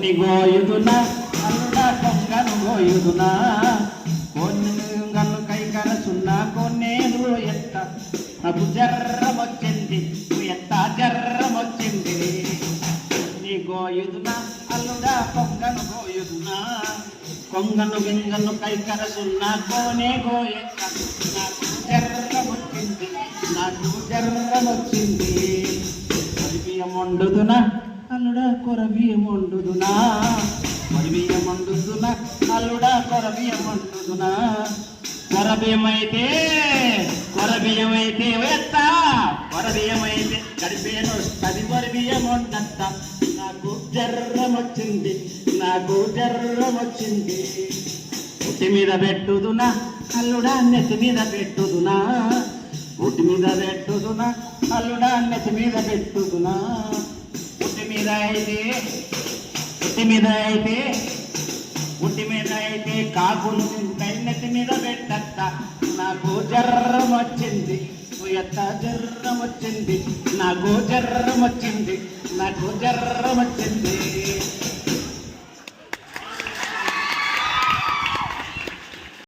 కొన్ని గోయుదునా అల్లుడా కొంగను గోయుదునా. కొన్ని కైకర సున్నా కొన్నేదు ఎత్త. నాకు జర్రం వచ్చింది నువ్వు ఎంత జర్రం వచ్చింది నీ గోయుదునా అల్లుడా కొంగను గోయుదునా. కొంగను గింగను కైకర సున్నా కోనే గోయెత్త నాకు జర్రం వచ్చింది నాకు జర్రం వచ్చింది బియ్యం అల్లుడ అల్లుడా కొర బియ్యం వండుదునా మరి బియ్యం వండుదునా అల్లుడా కొర వేత్త వండుదునా కొర బియ్యం వేస్తా అయితే గడిపేను పది కొర బియ్యం నాకు జర్రం వచ్చింది నాకు జర్రం వచ్చింది ఒట్టి మీద పెట్టుదునా? అల్లుడా నెత్తి మీద పెట్టుదునా? ఒట్టి మీద పెట్టుదునా? అల్లుడా నెత్తి మీద పెట్టుదునా? మీద అయితే ఉట్టి మీద అయితే ఉట్టి మీద అయితే కాకులు తింటాయి మీద పెట్టత్త. నాకు జర్రం వచ్చింది ఎత్త జర్రం వచ్చింది నాకు జర్రం వచ్చింది నాకు జర్రం వచ్చింది.